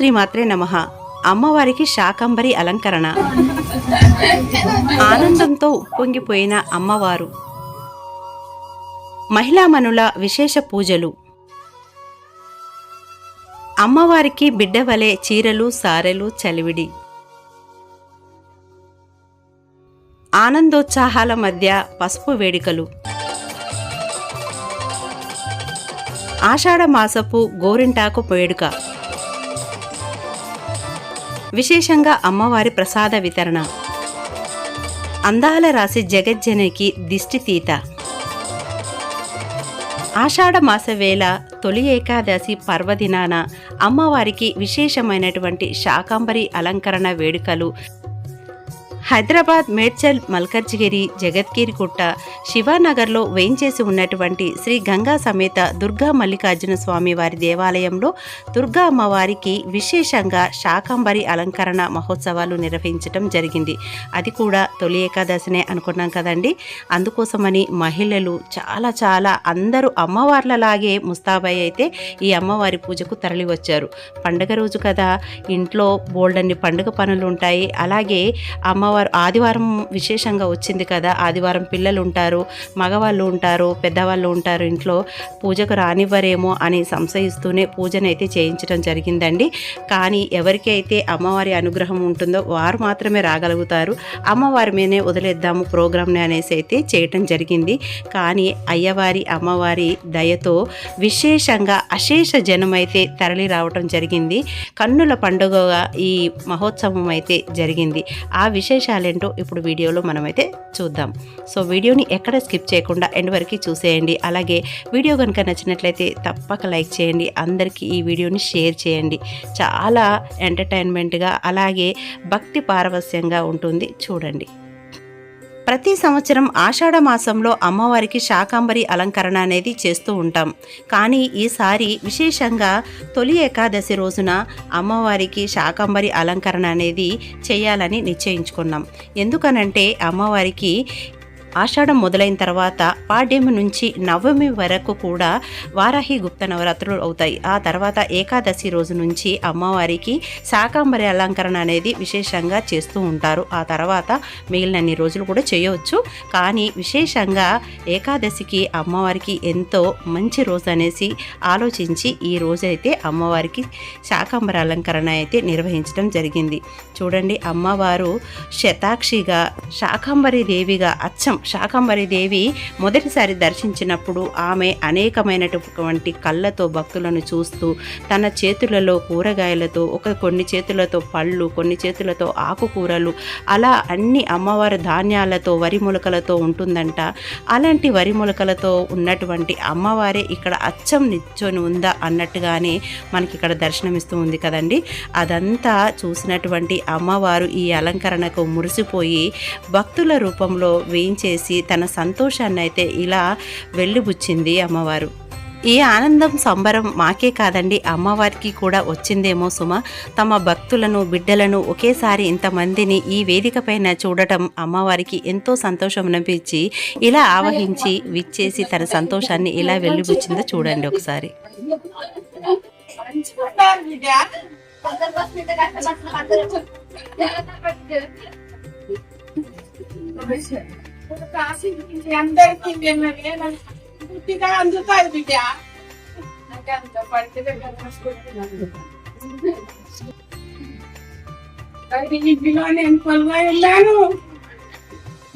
శ్రీమాత్రే నమ. అమ్మవారికి శాకంబరి అలంకరణ. ఆనందంతో ఉప్పొంగిపోయిన అమ్మవారు. మహిళామణుల విశేష పూజలు. అమ్మవారికి బిడ్డ వలె చీరలు సారెలు చలివిడి. ఆనందోత్సాహాల మధ్య పసుపు వేడుకలు. ఆషాఢమాసపు గోరింటాకు వేడుక విశేషంగా అమ్మవారి ప్రసాద వితరణ. అందాల రాశి జగజ్జనకి దిష్టితీత తీత. మాస వేళ తొలి ఏకాదశి పర్వదినాన అమ్మవారికి విశేషమైనటువంటి శాకాంబరి అలంకరణ వేడుకలు హైదరాబాద్ మేడ్చల్ మల్కర్జిగిరి జగద్గిరిగుట్ట శివానగర్లో వేయించేసి ఉన్నటువంటి శ్రీ గంగా సమేత దుర్గా మల్లికార్జున స్వామి వారి దేవాలయంలో దుర్గా అమ్మవారికి విశేషంగా శాకంబరి అలంకరణ మహోత్సవాలు నిర్వహించడం జరిగింది. అది కూడా తొలి ఏకాదశినే అనుకున్నాం కదండి. అందుకోసమని మహిళలు చాలా చాలా అందరూ అమ్మవార్లలాగే ముస్తాబాయి అయితే ఈ అమ్మవారి పూజకు తరలి వచ్చారు పండగ రోజు కదా ఇంట్లో బోల్డన్ని పండుగ పనులు ఉంటాయి అలాగే అమ్మవారి ఆదివారం విశేషంగా వచ్చింది కదా. ఆదివారం పిల్లలు ఉంటారు మగవాళ్ళు ఉంటారు పెద్దవాళ్ళు ఉంటారు. ఇంట్లో పూజకు రానివ్వరేమో అని సంశయిస్తూనే పూజనైతే చేయించడం జరిగిందండి. కానీ ఎవరికైతే అమ్మవారి అనుగ్రహం ఉంటుందో వారు మాత్రమే రాగలుగుతారు. అమ్మవారి మీదనే వదిలేద్దాము ప్రోగ్రామ్ని అనేసి అయితే చేయటం జరిగింది. కానీ అయ్యవారి అమ్మవారి దయతో విశేషంగా అశేష జనం అయితే తరలి రావటం జరిగింది. కన్నుల పండుగగా ఈ మహోత్సవం అయితే జరిగింది. ఆ విశేష విశేషాలేంటో ఇప్పుడు వీడియోలో మనమైతే చూద్దాం. సో వీడియోని ఎక్కడ స్కిప్ చేయకుండా ఎండ్ వరకు చూసేయండి. అలాగే వీడియో కనుక నచ్చినట్లయితే తప్పక లైక్ చేయండి. అందరికీ ఈ వీడియోని షేర్ చేయండి. చాలా ఎంటర్టైన్మెంట్గా అలాగే భక్తి పారవస్యంగా ఉంటుంది. చూడండి. ప్రతి సంవత్సరం ఆషాఢ మాసంలో అమ్మవారికి శాకాంబరి అలంకరణ అనేది చేస్తూ ఉంటాం. కానీ ఈసారి విశేషంగా తొలి ఏకాదశి రోజున అమ్మవారికి శాకాంబరి అలంకరణ అనేది చేయాలని నిశ్చయించుకున్నాం. ఎందుకనంటే అమ్మవారికి ఆషాఢం మొదలైన తర్వాత పాడ్యమి నుంచి నవమి వరకు కూడా వారాహి గుప్త నవరాత్రులు అవుతాయి. ఆ తర్వాత ఏకాదశి రోజు నుంచి అమ్మవారికి శాకాంబరి అలంకరణ అనేది విశేషంగా చేస్తూ ఉంటారు. ఆ తర్వాత మిగిలినన్ని రోజులు కూడా చేయవచ్చు. కానీ విశేషంగా ఏకాదశికి అమ్మవారికి ఎంతో మంచి రోజు అనేసి ఆలోచించి ఈ రోజైతే అమ్మవారికి శాకాంబర అలంకరణ అయితే నిర్వహించడం జరిగింది. చూడండి అమ్మవారు శతాక్షిగా శాకాంబరి దేవిగా అచ్చం శాకంబరి దేవి మొదటిసారి దర్శించినప్పుడు ఆమె అనేకమైనటువంటి కళ్ళతో భక్తులను చూస్తూ తన చేతులలో కూరగాయలతో ఒక కొన్ని చేతులతో పళ్ళు కొన్ని చేతులతో ఆకుకూరలు అలా అన్ని అమ్మవారి ధాన్యాలతో వరి మొలకలతో ఉంటుందంట. అలాంటి వరి మొలకలతో ఉన్నటువంటి అమ్మవారే ఇక్కడ అచ్చం నిల్చొని ఉందా అన్నట్టుగానే మనకి ఇక్కడ దర్శనమిస్తూ ఉంది కదండి. అదంతా చూసినటువంటి అమ్మవారు ఈ అలంకరణకు మురిసిపోయి భక్తుల రూపంలో వేయించే చేసి తన సంతోషాన్ని అయితే ఇలా వెళ్ళిబుచ్చింది అమ్మవారు. ఈ ఆనందం సంబరం మాకే కాదండి. అమ్మవారికి కూడా వచ్చిందేమో సుమ. తమ భక్తులను బిడ్డలను ఒకేసారి ఇంతమందిని ఈ వేదిక పైన చూడటం అమ్మవారికి ఎంతో సంతోషం అనిపించి ఇలా ఆవహించి విచ్చేసి తన సంతోషాన్ని ఇలా వెళ్ళిబుచ్చిందో చూడండి ఒకసారి. అందరికి పుట్టిగా అందుతాయి బిడ్డ. నాకంత పడితే అది ఇంటిలో నేను కొలువా వెళ్ళాను.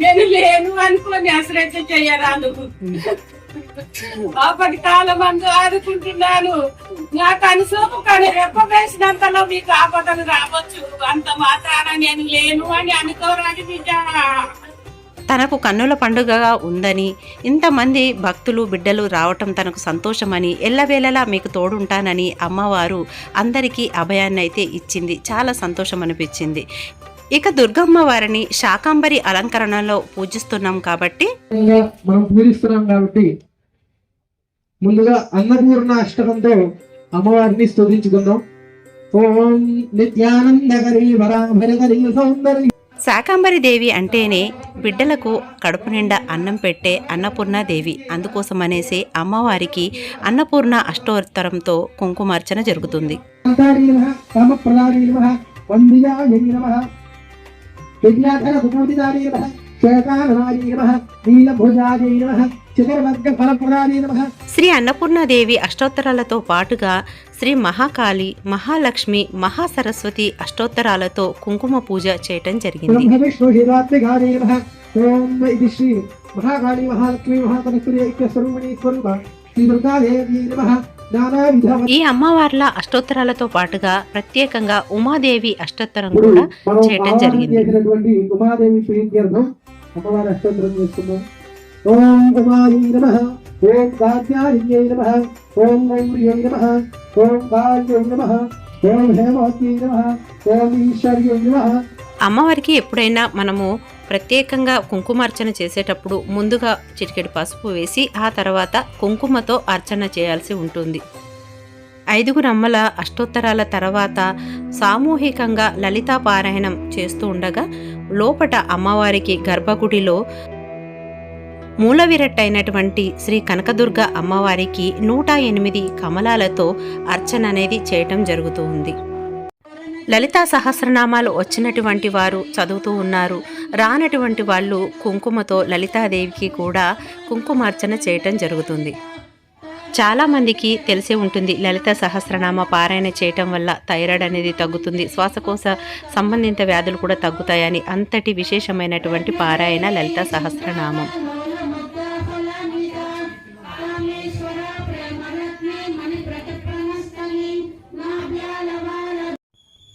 నేను లేను అనుకోని అసలైతే చెయ్యరాదు అప్పటి కాలం అందు ఆడుకుంటున్నాను నాకు అనుసోపు కానీ రెప్ప వేసినంతలో మీకు ఆపదలు రావచ్చు. అంత మాత్రాన నేను లేను అని అనుకోరాని బిడ్డ. తనకు కన్నుల పండుగగా ఉందని ఇంతమంది భక్తులు బిడ్డలు రావటం తనకు సంతోషమని ఎల్లవేళలా మీకు తోడుంటానని అమ్మవారు అందరికీ అభయాన్ని అయితే ఇచ్చింది. చాలా సంతోషం అనిపించింది ఇక దుర్గమ్మ వారిని శాకాంబరి అలంకరణలో పూజిస్తున్నాం కాబట్టి మనం పూజిస్తున్నాం కాబట్టి ముందుగా అన్నపూర్ణ అష్టకంతో అమ్మవారిని స్తుతించుకుందాం. ఓం నిత్యానందకరి వరాభరకరి సౌందర్య శాకాంబరి దేవి అంటేనే బిడ్డలకు కడుపు నిండా అన్నం పెట్టే అన్నపూర్ణ దేవి. అందుకోసమనేసి అమ్మవారికి అన్నపూర్ణ అష్టోత్తరంతో కుంకుమార్చన జరుగుతుంది. కాంతారీ నమ. శ్రీ అన్నపూర్ణాదేవి అష్టోత్తరాలతో పాటుగా శ్రీ మహాకాళి మహాలక్ష్మి మహాసరస్వతి అష్టోత్తరాలతో కుంకుమ పూజ చేయటం జరిగింది. మహాకాళీ మహాలక్ష్మీ స్వరూప శ్రీ దుర్గాదేవి నమ. ఈ అమ్మవార్ల అష్టోత్తరాలతో పాటుగా ప్రత్యేకంగా ఉమాదేవి అష్టోత్తరం కూడా చేయటం జరిగింది. ఉమాదేవి అమ్మవారి అష్టోత్తరం ఓం ఉమాయై నమ ఓం కాత్యాయై నమ ఓం గౌర్యై నమ ఓం కాళ్యై నమ ఓం హేమవత్యై నమ ఓం ఈశ్వర్యై నమ. అమ్మవారికి ఎప్పుడైనా మనము ప్రత్యేకంగా కుంకుమార్చన చేసేటప్పుడు ముందుగా చిటికెడు పసుపు వేసి ఆ తర్వాత కుంకుమతో అర్చన చేయాల్సి ఉంటుంది. ఐదుగురు అమ్మల అష్టోత్తరాల తర్వాత సామూహికంగా లలితా పారాయణం చేస్తూ ఉండగా లోపట అమ్మవారికి గర్భగుడిలో మూలవిరట్టైనటువంటి శ్రీ కనకదుర్గ అమ్మవారికి నూట ఎనిమిది కమలాలతో అర్చన అనేది చేయటం జరుగుతూ ఉంది. లలితా సహస్రనామాలు వచ్చినటువంటి వారు చదువుతూ ఉన్నారు. రానటువంటి వాళ్ళు కుంకుమతో లలితాదేవికి కూడా కుంకుమార్చన చేయటం జరుగుతుంది. చాలామందికి తెలిసే ఉంటుంది లలిత సహస్రనామ పారాయణ చేయటం వల్ల థైరాయిడ్ అనేది తగ్గుతుంది. శ్వాసకోశ సంబంధిత వ్యాధులు కూడా తగ్గుతాయని అంతటి విశేషమైనటువంటి పారాయణ లలిత సహస్రనామం.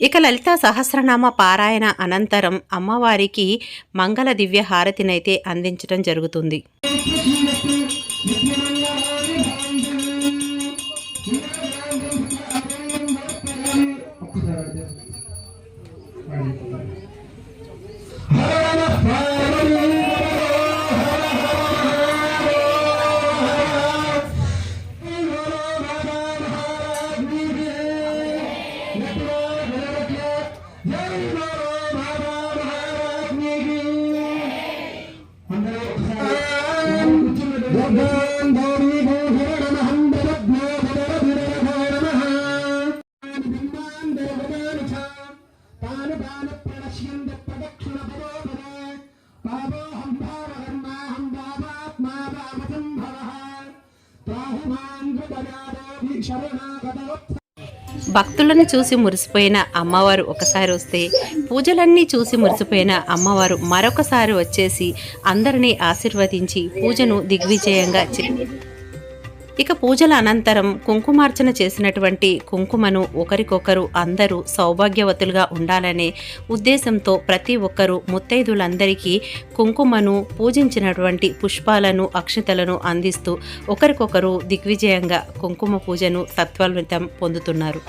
ఇక లలిత సహస్రనామ పారాయణ అనంతరం అమ్మవారికి మంగళ దివ్య హారతినైతే అందించడం జరుగుతుంది. భక్తులను చూసి మురిసిపోయిన అమ్మవారు ఒకసారి వస్తే పూజలన్నీ చూసి మురిసిపోయిన అమ్మవారు మరొకసారి వచ్చేసి అందరినీ ఆశీర్వదించి పూజను దిగ్విజయంగా చే ఇక పూజల అనంతరం కుంకుమార్చన చేసినటువంటి కుంకుమను ఒకరికొకరు అందరూ సౌభాగ్యవతులుగా ఉండాలనే ఉద్దేశంతో ప్రతి ఒక్కరూ ముత్తైదులందరికీ కుంకుమను పూజించినటువంటి పుష్పాలను అక్షతలను అందిస్తూ ఒకరికొకరు దిగ్విజయంగా కుంకుమ పూజను సత్వలితం పొందుతున్నారు.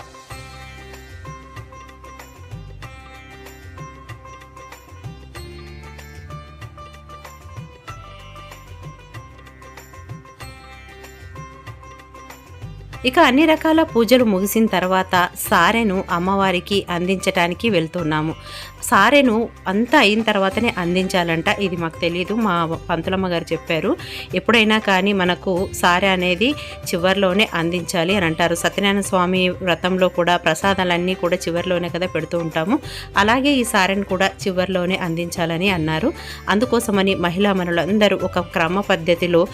ఇక అన్ని రకాల పూజలు ముగిసిన తర్వాత సారెను అమ్మవారికి అందించడానికి వెళ్తున్నాము. సారెను అంతా అయిన తర్వాతనే అందించాలంట. ఇది మాకు తెలియదు మా పంతులమ్మ గారు చెప్పారు. ఎప్పుడైనా కానీ మనకు సారె అనేది చివరిలోనే అందించాలి అని అంటారు. సత్యనారాయణ స్వామి వ్రతంలో కూడా ప్రసాదాలన్నీ కూడా చివరిలోనే కదా పెడుతూ ఉంటాము. అలాగే ఈ సారెను కూడా చివరిలోనే అందించాలని అన్నారు. అందుకోసమని మహిళా మనులందరూ ఒక క్రమ పద్ధతిలో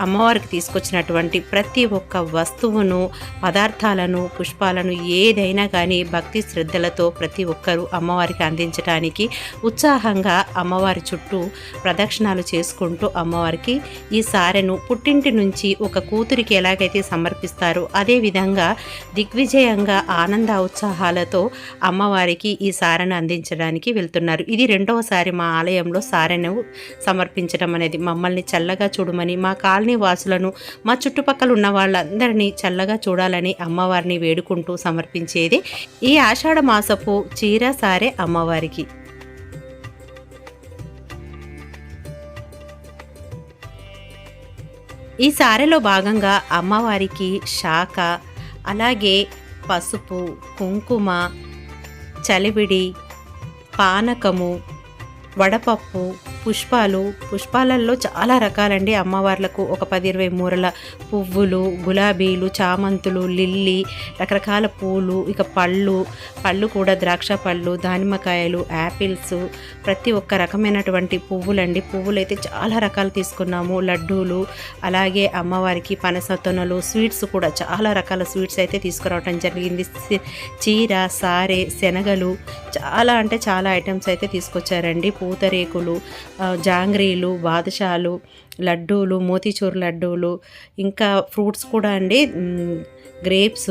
అమ్మవారికి తీసుకొచ్చినటువంటి ప్రతి ఒక్క వస్తువును పదార్థాలను పుష్పాలను ఏదైనా కానీ భక్తి శ్రద్ధలతో ప్రతి ఒక్కరూ అమ్మవారికి అందించడానికి ఉత్సాహంగా అమ్మవారి చుట్టూ ప్రదక్షిణాలు చేసుకుంటూ అమ్మవారికి ఈ సారెను పుట్టింటి నుంచి ఒక కూతురికి ఎలాగైతే సమర్పిస్తారో అదేవిధంగా దిగ్విజయంగా ఆనంద ఉత్సాహాలతో అమ్మవారికి ఈ సారెను అందించడానికి వెళ్తున్నారు. ఇది రెండవసారి మా ఆలయంలో సారెను సమర్పించడం అనేది. మమ్మల్ని చల్లగా చూడమని మా కాలనీ వాసులను మా చుట్టుపక్కల ఉన్న వాళ్ళందరినీ చల్లగా చూడాలని అమ్మవారిని వేడుకుంటూ సమర్పించేది ఈ ఆషాఢ మాసపు చీర సారే అమ్మవారికి. ఈ సారెలో భాగంగా అమ్మవారికి శాఖ అలాగే పసుపు కుంకుమ చలివిడి పానకము వడపప్పు పుష్పాలు పుష్పాలలో చాలా రకాలండి అమ్మవార్లకు. ఒక పది ఇరవై మూరల పువ్వులు గులాబీలు చామంతులు లిల్లీ రకరకాల పూలు ఇక పళ్ళు పళ్ళు కూడా ద్రాక్ష పళ్ళు దానిమ్మకాయలు యాపిల్స్ ప్రతి ఒక్క రకమైనటువంటి పువ్వులండి. పువ్వులు అయితే చాలా రకాలు తీసుకున్నాము. లడ్డూలు అలాగే అమ్మవారికి పనసతొనలు స్వీట్స్ కూడా చాలా రకాల స్వీట్స్ అయితే తీసుకురావడం జరిగింది. చీర సారే శనగలు చాలా అంటే చాలా ఐటమ్స్ అయితే తీసుకొచ్చారండి. పూతరేకులు జాంగ్రీలు బాదుషాలు లడ్డూలు మోతీచూర్ లడ్డూలు ఇంకా ఫ్రూట్స్ కూడా అండి. గ్రేప్స్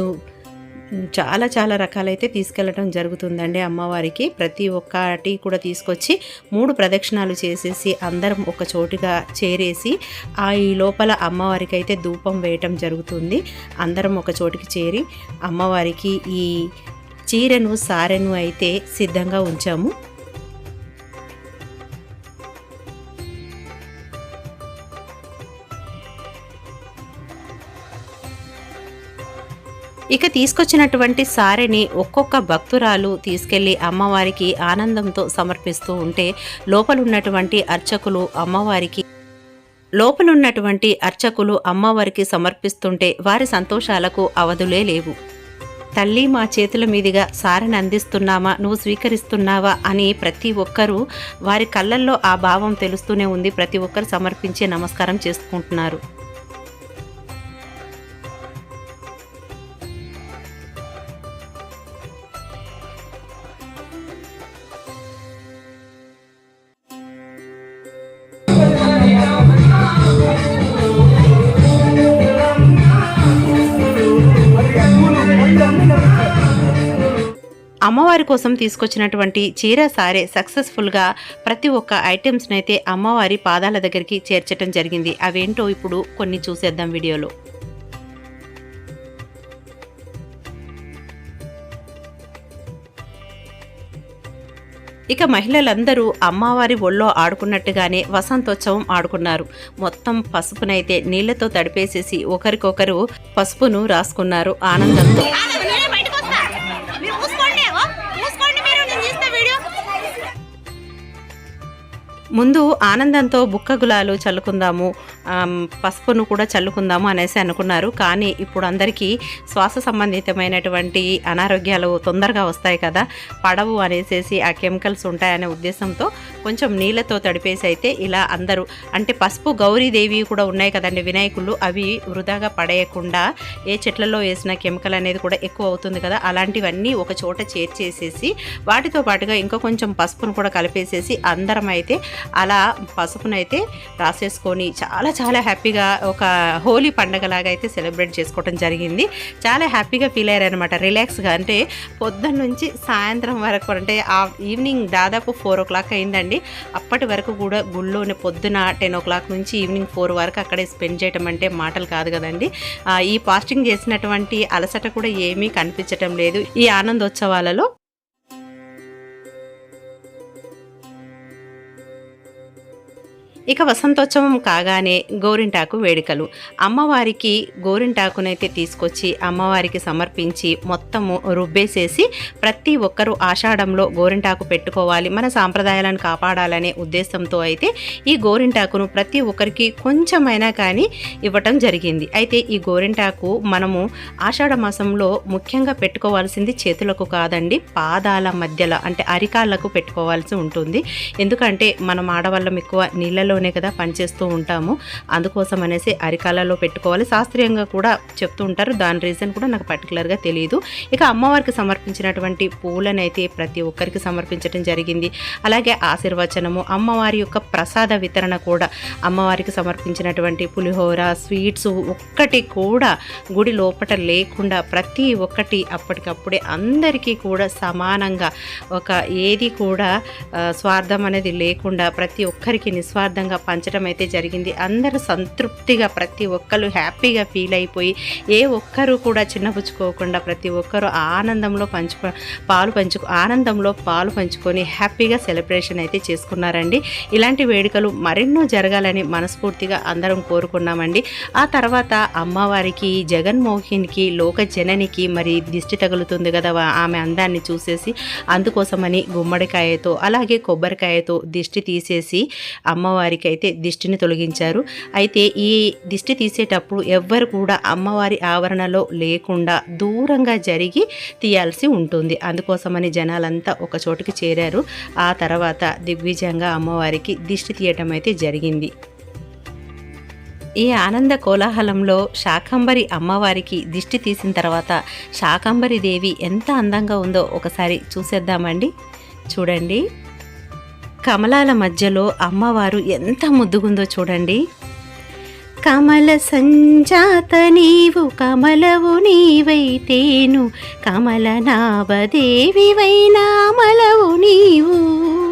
చాలా చాలా రకాలైతే తీసుకెళ్ళటం జరుగుతుందండి అమ్మవారికి. ప్రతి ఒక్కటి కూడా తీసుకొచ్చి మూడు ప్రదక్షిణాలు చేసేసి అందరం ఒక చోటుగా చేరేసి ఆ ఈ లోపల అమ్మవారికి అయితే ధూపం వేయటం జరుగుతుంది. అందరం ఒక చోటికి చేరి అమ్మవారికి ఈ చీరను సారెను అయితే సిద్ధంగా ఉంచాము. ఇక తీసుకొచ్చినటువంటి సారెని ఒక్కొక్క భక్తురాలు తీసుకెళ్ళి అమ్మవారికి ఆనందంతో సమర్పిస్తూ ఉంటే లోపలున్నటువంటి అర్చకులు అమ్మవారికి లోపలున్నటువంటి అర్చకులు అమ్మవారికి సమర్పిస్తుంటే వారి సంతోషాలకు అవధులే లేవు. తల్లి మా చేతుల మీదుగా సారని అందిస్తున్నామా? నువ్వు స్వీకరిస్తున్నావా? అని ప్రతి ఒక్కరూ వారి కళ్ళల్లో ఆ భావం తెలుస్తూనే ఉంది. ప్రతి ఒక్కరు సమర్పించి నమస్కారం చేసుకుంటున్నారు. అమ్మవారి కోసం తీసుకొచ్చినటువంటి చీర సారే సక్సెస్ఫుల్గా ప్రతి ఒక్క ఐటమ్స్ని అయితే అమ్మవారి పాదాల దగ్గరికి చేర్చడం జరిగింది. అవేంటో ఇప్పుడు కొన్ని చూసేద్దాం వీడియోలో. ఇక మహిళలందరూ అమ్మవారి ఒళ్ళో ఆడుకున్నట్టుగానే వసంతోత్సవం ఆడుకున్నారు. మొత్తం పసుపునైతే నీళ్ళతో తడిపేసేసి ఒకరికొకరు పసుపును రాసుకున్నారు ఆనందంతో. ముందు ఆనందంతో బుక్క గులాలు చల్లుకుందాము. పసుపును కూడా చల్లుకుందాము అనేసి అనుకున్నారు. కానీ ఇప్పుడు అందరికీ శ్వాస సంబంధితమైనటువంటి అనారోగ్యాలు తొందరగా వస్తాయి కదా. పడవు అనేసేసి ఆ కెమికల్స్ ఉంటాయనే ఉద్దేశంతో కొంచెం నీళ్ళతో తడిపేసి అయితే ఇలా అందరూ అంటే పసుపు గౌరీదేవి కూడా ఉన్నాయి కదండి వినాయకులు అవి వృధాగా పడేయకుండా ఏ చెట్లలో వేసిన కెమికల్ అనేది కూడా ఎక్కువ అవుతుంది కదా. అలాంటివన్నీ ఒక చోట చేర్చేసేసి వాటితో పాటుగా ఇంకా కొంచెం పసుపును కూడా కలిపేసేసి అందరం అయితే అలా పసుపునైతే రాసేసుకొని చాలా చాలా హ్యాపీగా ఒక హోలీ పండగలాగా అయితే సెలబ్రేట్ చేసుకోవడం జరిగింది. చాలా హ్యాపీగా ఫీల్ అయ్యారనమాట రిలాక్స్గా అంటే పొద్దున్న నుంచి సాయంత్రం వరకు అంటే ఆ ఈవినింగ్ దాదాపు ఫోర్ ఓ క్లాక్ అయిందండి. అప్పటి వరకు కూడా గుళ్ళోనే పొద్దున టెన్ ఓ క్లాక్ నుంచి ఈవినింగ్ ఫోర్ వరకు అక్కడే స్పెండ్ చేయడం అంటే మాటలు కాదు కదండి. ఈ ఫాస్టింగ్ చేసినటువంటి అలసట కూడా ఏమీ కనిపించటం లేదు. ఈ ఆనందోత్సవాలలో ఇక వసంతోత్సవం కాగానే గోరింటాకు వేడుకలు. అమ్మవారికి గోరింటాకునైతే తీసుకొచ్చి అమ్మవారికి సమర్పించి మొత్తము రుబ్బేసేసి ప్రతి ఒక్కరూ ఆషాఢంలో గోరింటాకు పెట్టుకోవాలి. మన సాంప్రదాయాలను కాపాడాలనే ఉద్దేశంతో అయితే ఈ గోరింటాకును ప్రతి ఒక్కరికి కొంచెమైనా కానీ ఇవ్వటం జరిగింది. అయితే ఈ గోరింటాకు మనము ఆషాఢ మాసంలో ముఖ్యంగా పెట్టుకోవాల్సింది చేతులకు కాదండి పాదాల మధ్యలో అంటే అరికాళ్ళకు పెట్టుకోవాల్సి ఉంటుంది. ఎందుకంటే మనం ఆడవాళ్ళం ఎక్కువ నీళ్ళలో అరికాలలోనే కదా పనిచేస్తూ ఉంటాము. అందుకోసం అనేసి అరికాలలో పెట్టుకోవాలి. శాస్త్రీయంగా కూడా చెప్తూ ఉంటారు. దాని రీజన్ కూడా నాకు పర్టికులర్గా తెలియదు ఇక అమ్మవారికి సమర్పించినటువంటి పూలనైతే ప్రతి ఒక్కరికి సమర్పించడం జరిగింది. అలాగే ఆశీర్వచనము అమ్మవారి యొక్క ప్రసాద వితరణ కూడా అమ్మవారికి సమర్పించినటువంటి పులిహోర స్వీట్స్ ఒక్కటి కూడా గుడి లోపట లేకుండా ప్రతి ఒక్కటి అప్పటికప్పుడే అందరికీ కూడా సమానంగా ఒక ఏది కూడా స్వార్థం అనేది లేకుండా ప్రతి ఒక్కరికి నిస్వార్థంగా ఆనందంగా పంచడం అయితే జరిగింది. అందరూ సంతృప్తిగా ప్రతి ఒక్కరు హ్యాపీగా ఫీల్ అయిపోయి ఏ ఒక్కరు కూడా చిన్నపుచ్చుకోకుండా ప్రతి ఒక్కరూ ఆనందంలో పంచు పాలు పంచు ఆనందంలో పాలు పంచుకొని హ్యాపీగా సెలబ్రేషన్ అయితే చేసుకున్నారండి. ఇలాంటి వేడుకలు మరెన్నో జరగాలని మనస్ఫూర్తిగా అందరం కోరుకున్నామండి. ఆ తర్వాత అమ్మవారికి జగన్మోహన్కి లోక జననికి మరి దిష్టి తగులుతుంది కదా ఆమె అందాన్ని చూసేసి అందుకోసమని గుమ్మడికాయతో అలాగే కొబ్బరికాయతో దిష్టి తీసేసి అమ్మవారి అమ్మవారికి అయితే దిష్టిని తొలగించారు. అయితే ఈ దిష్టి తీసేటప్పుడు ఎవ్వరు కూడా అమ్మవారి ఆవరణలో లేకుండా దూరంగా జరిగి తీయాల్సి ఉంటుంది. అందుకోసమని జనాలంతా ఒక చోటుకి చేరారు. ఆ తర్వాత దిగ్విజయంగా అమ్మవారికి దిష్టి తీయటం అయితే జరిగింది. ఈ ఆనంద కోలాహలంలో శాకంబరి అమ్మవారికి దిష్టి తీసిన తర్వాత శాకంబరి దేవి ఎంత అందంగా ఉందో ఒకసారి చూసేద్దామండి. చూడండి. కమలాల మధ్యలో అమ్మవారు ఎంత ముద్దుగుందో చూడండి. కమల సంజాత నీవు కమలవు నీవైతేను కమల నాభదేవివైన అమలవు నీవు.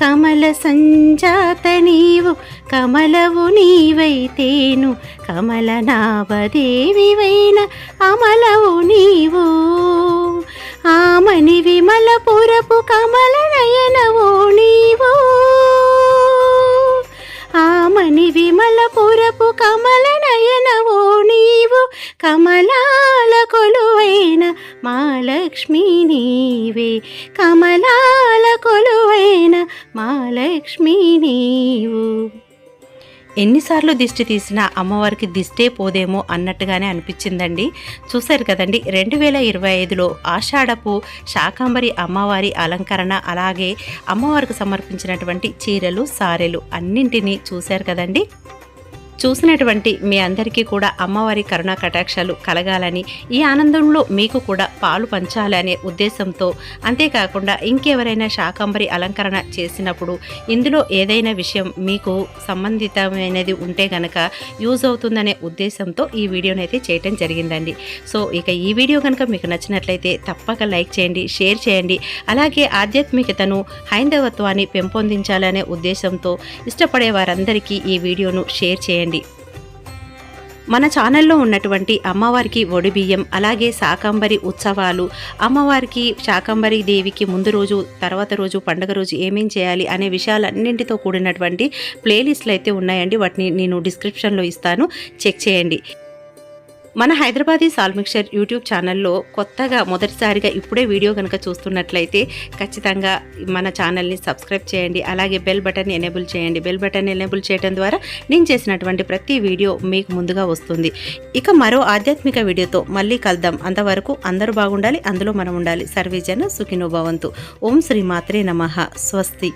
కమల సంజాత నీవు కమలవు నీవైతేను కమల నాభదేవివైన అమలవు నీవు. ఆమని విమలపురపు కమల నయనవో నీవు. ఆమని విమలపురపు కమల నయనవో నీవు కమలాల కొలువైన మా లక్ష్మి నీవే. కమలాల కొలువైన మా లక్ష్మి నీవు. ఎన్నిసార్లు దిష్టి తీసినా అమ్మవారికి దిష్టే పోదేమో అన్నట్టుగానే అనిపించిందండి. చూశారు కదండి రెండు వేల ఇరవై ఐదులో ఆషాఢపు శాకాంబరి అమ్మవారి అలంకరణ అలాగే అమ్మవారికి సమర్పించినటువంటి చీరలు సారెలు అన్నింటినీ చూశారు కదండి. చూసినటువంటి మీ అందరికీ కూడా అమ్మవారి కరుణా కటాక్షాలు కలగాలని ఈ ఆనందంలో మీకు కూడా పాలు పంచాలనే ఉద్దేశంతో అంతేకాకుండా ఇంకెవరైనా శాకంబరి అలంకరణ చేసినప్పుడు ఇందులో ఏదైనా విషయం మీకు సంబంధితమైనది ఉంటే గనక యూజ్ అవుతుందనే ఉద్దేశంతో ఈ వీడియోని అయితే చేయటం జరిగిందండి. సో ఇక ఈ వీడియో కనుక మీకు నచ్చినట్లయితే తప్పక లైక్ చేయండి షేర్ చేయండి. అలాగే ఆధ్యాత్మికతను హైందవత్వాన్ని పెంపొందించాలనే ఉద్దేశంతో ఇష్టపడే వారందరికీ ఈ వీడియోను షేర్ చేయండి. మన ఛానల్లో ఉన్నటువంటి అమ్మవారికి ఒడిబియ్యం అలాగే శాకంబరి ఉత్సవాలు అమ్మవారికి శాకంబరి దేవికి ముందు రోజు తర్వాత రోజు పండగ రోజు ఏమేం చేయాలి అనే విషయాలన్నింటితో కూడినటువంటి ప్లేలిస్ట్లు అయితే ఉన్నాయండి. వాటిని నేను డిస్క్రిప్షన్లో ఇస్తాను. చెక్ చేయండి. మన హైదరాబాదీ సాల్మిక్చర్ యూట్యూబ్ ఛానల్లో కొత్తగా మొదటిసారిగా ఇప్పుడే వీడియో కనుక చూస్తున్నట్లయితే ఖచ్చితంగా మన ఛానల్ని సబ్స్క్రైబ్ చేయండి. అలాగే బెల్ బటన్ ఎనేబుల్ చేయండి. బెల్ బటన్ ఎనేబుల్ చేయడం ద్వారా నేను చేసినటువంటి ప్రతి వీడియో మీకు ముందుగా వస్తుంది. ఇక మరో ఆధ్యాత్మిక వీడియోతో మళ్ళీ కలుద్దాం. అంతవరకు అందరూ బాగుండాలి అందులో మనం ఉండాలి. సర్వేజన సుఖినో భవంతు. ఓం శ్రీ మాత్రే నమః. స్వస్తి.